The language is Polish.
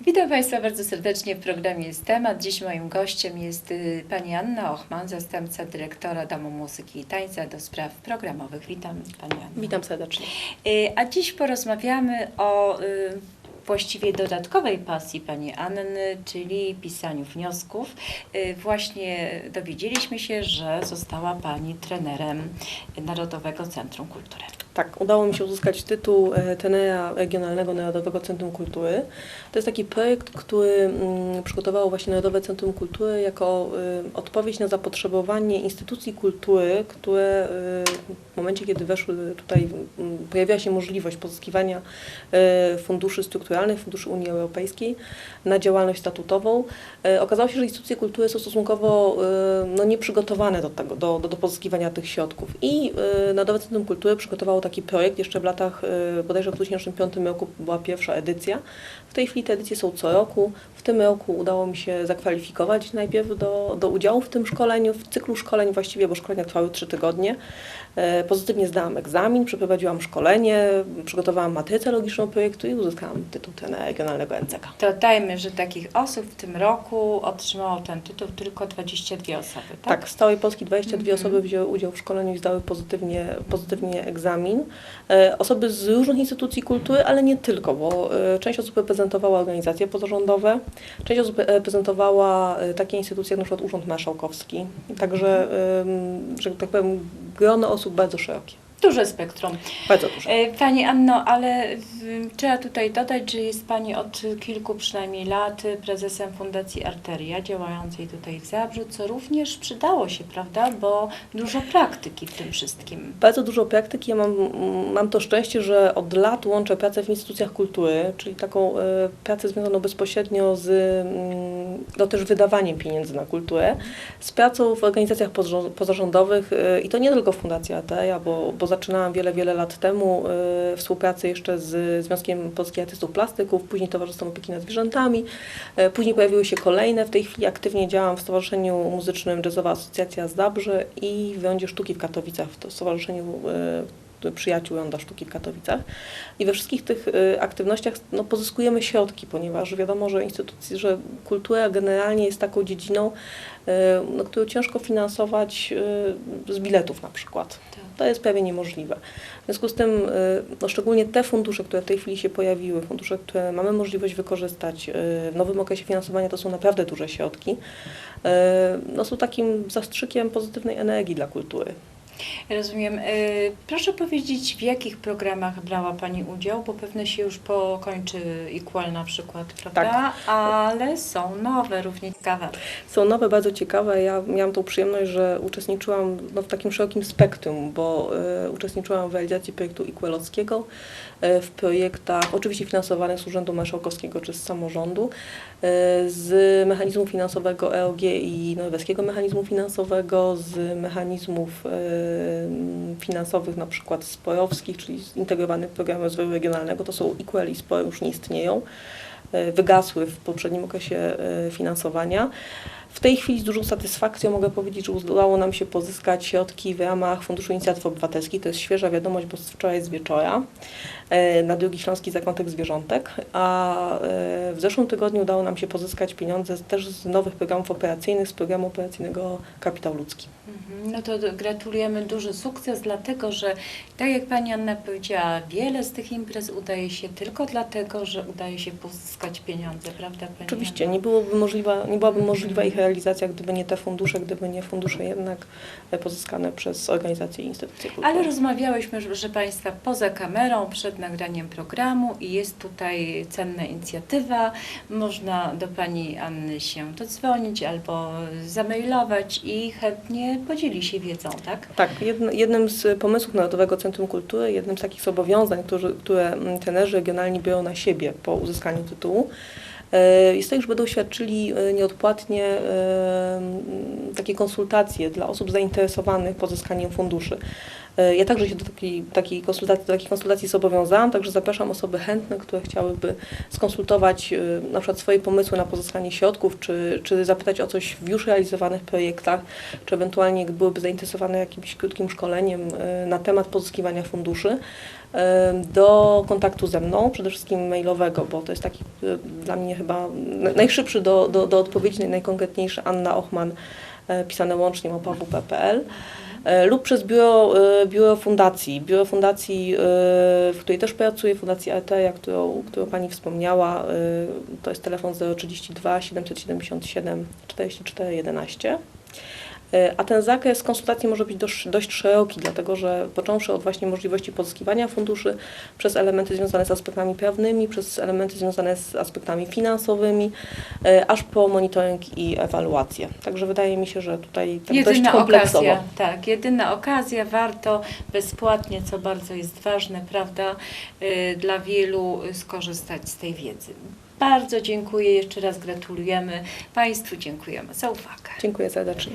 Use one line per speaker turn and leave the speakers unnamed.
Witam Państwa bardzo serdecznie w programie Jest Temat. Dziś moim gościem jest y, pani Anna Ochman, zastępca dyrektora Domu Muzyki i Tańca do spraw programowych. Witam Pani Anna.
Witam serdecznie.
Y, A dziś porozmawiamy o y, właściwie dodatkowej pasji Pani Anny, czyli pisaniu wniosków. Właśnie dowiedzieliśmy się, że została Pani trenerem Narodowego Centrum Kultury.
Tak, udało mi się uzyskać tytuł e, tenera Regionalnego Narodowego Centrum Kultury. To jest taki projekt, który mm, przygotowało właśnie Narodowe Centrum Kultury jako y, odpowiedź na zapotrzebowanie instytucji kultury, które y, w momencie, kiedy weszły tutaj, mm, pojawiła się możliwość pozyskiwania funduszy strukturalnych, funduszy Unii Europejskiej na działalność statutową. E, Okazało się, że instytucje kultury są stosunkowo no, nieprzygotowane do tego, do, do, pozyskiwania tych środków. I Narodowe Centrum Kultury przygotowało taki projekt jeszcze w latach, y, bodajże w 2005 roku była pierwsza edycja. W tej chwili te edycje są co roku. W tym roku udało mi się zakwalifikować najpierw do, do udziału w tym szkoleniu, w cyklu szkoleń właściwie, bo szkolenia trwały trzy tygodnie. E, Pozytywnie zdałam egzamin, przeprowadziłam szkolenie, przygotowałam matrycę logiczną projektu i uzyskałam tytuł trenera regionalnego NCK.
Dodajmy, że takich osób w tym roku otrzymało ten tytuł tylko 22 osoby, tak?
Tak, z całej Polski 22
Mhm.
osoby wzięły udział w szkoleniu i zdały pozytywnie, pozytywnie egzamin. E, osoby z różnych instytucji kultury, ale nie tylko, bo e, część osób reprezentowała organizacje pozarządowe, część osób reprezentowała e, takie instytucje jak na przykład Urząd Marszałkowski. Także, że tak powiem, grono osób bardzo szerokie,
Duże spektrum.
bardzo duże.
E, Pani Anno, ale trzeba tutaj dodać, że jest Pani od kilku przynajmniej lat prezesem Fundacji Arteria, działającej tutaj w Zabrzu, co również przydało się, prawda? Bo dużo praktyki w tym wszystkim.
Bardzo dużo praktyki. Ja mam, mam to szczęście, że od lat łączę pracę w instytucjach kultury, czyli taką e, pracę związaną bezpośrednio z mm, no też wydawaniem pieniędzy na kulturę, z pracą w organizacjach pozarząd- pozarządowych e, i to nie tylko w Fundacji Ateja, bo, bo zaczynałam wiele, wiele lat temu e, współpracę jeszcze z Związkiem Polskich Artystów Plastyków, później Towarzystwem Opieki nad Zwierzętami, e, później pojawiły się kolejne. W tej chwili aktywnie działam w Stowarzyszeniu Muzycznym Jazzowa Asocjacja z Zabrze i w Rondzie Sztuki w Katowicach, w to Stowarzyszeniu e, Przyjaciół Ronda Sztuki w Katowicach. I we wszystkich tych e, aktywnościach no, pozyskujemy środki, ponieważ wiadomo, że instytucje, że kultura generalnie jest taką dziedziną, e, no, którą ciężko finansować z biletów na przykład. To jest prawie niemożliwe. W związku z tym, y, no szczególnie te fundusze, które w tej chwili się pojawiły, fundusze, które mamy możliwość wykorzystać y, w nowym okresie finansowania, to są naprawdę duże środki, y, no są takim zastrzykiem pozytywnej energii dla kultury.
Rozumiem. E, Proszę powiedzieć, w jakich programach brała Pani udział, bo pewnie się już pokończy Equal na przykład, prawda?
Tak.
Ale są nowe, równie ciekawe.
Są nowe, bardzo ciekawe. Ja miałam tą przyjemność, że uczestniczyłam no, w takim szerokim spektrum, bo y, uczestniczyłam w realizacji projektu Iquelowskiego, y, w projektach oczywiście finansowanych z Urzędu Marszałkowskiego czy z samorządu, y, z mechanizmu finansowego EOG i norweskiego mechanizmu finansowego, z mechanizmów y, finansowych na przykład sporowskich, czyli zintegrowanych programów rozwoju regionalnego. To są Equal i Spore już nie istnieją y, wygasły w poprzednim okresie y, finansowania. W tej chwili z dużą satysfakcją mogę powiedzieć, że udało nam się pozyskać środki w ramach Funduszu Inicjatyw Obywatelskich. To jest świeża wiadomość, bo z wczoraj z wieczora e, na drugi Śląski Zakątek Zwierzątek. A e, w zeszłym tygodniu udało nam się pozyskać pieniądze też z nowych programów operacyjnych, z programu operacyjnego Kapitał Ludzki.
Mhm, No to gratulujemy duży sukces, dlatego że, tak jak Pani Anna powiedziała, wiele z tych imprez udaje się tylko dlatego, że udaje się pozyskać pieniądze, prawda Pani
Oczywiście
Anno?
nie, byłoby możliwa, nie byłaby możliwa ich realizacja, gdyby nie te fundusze, gdyby nie fundusze jednak pozyskane przez organizacje i instytucje kultury.
Ale rozmawiałyśmy, że- proszę Państwa, poza kamerą, przed nagraniem programu i jest tutaj cenna inicjatywa. Można do Pani Anny się dodzwonić albo zamailować i chętnie podzieli się wiedzą, tak?
Tak, jedn, jednym z pomysłów Narodowego Centrum Kultury, jednym z takich zobowiązań, którzy, które mm, trenerzy regionalni biorą na siebie po uzyskaniu tytułu, jest to, iż będą świadczyli e, nieodpłatnie e, takie konsultacje dla osób zainteresowanych pozyskaniem funduszy. E, Ja także się do takiej, takiej, konsultacji, do takiej konsultacji zobowiązałam, także zapraszam osoby chętne, które chciałyby skonsultować e, na przykład swoje pomysły na pozyskanie środków, czy, czy zapytać o coś w już realizowanych projektach, czy ewentualnie byłyby zainteresowane jakimś krótkim szkoleniem e, na temat pozyskiwania funduszy do kontaktu ze mną, przede wszystkim mailowego, bo to jest taki dla mnie chyba na- najszybszy do, do, do odpowiedzi, naj- najkonkretniejszy Anna Ochman, pisane łącznie małpa.wp.pl e, lub przez biuro, e, biuro fundacji. Biuro fundacji, e, w której też pracuję, Fundacji Arteria, którą, którą Pani wspomniała, e, to jest telefon 032 777 44 11. E, A ten zakres konsultacji może być dość, dość szeroki, dlatego że począwszy od właśnie możliwości pozyskiwania funduszy, przez elementy związane z aspektami prawnymi, przez elementy związane z aspektami finansowymi, e, aż po monitoring i ewaluację. Także wydaje mi się, że tutaj tak dość
Jedyna
kompleksowo.
okazja, tak, jedyna okazja, warto bezpłatnie, co bardzo jest ważne, prawda, y, dla wielu skorzystać z tej wiedzy. Bardzo dziękuję, jeszcze raz gratulujemy Państwu, dziękujemy za uwagę.
Dziękuję serdecznie.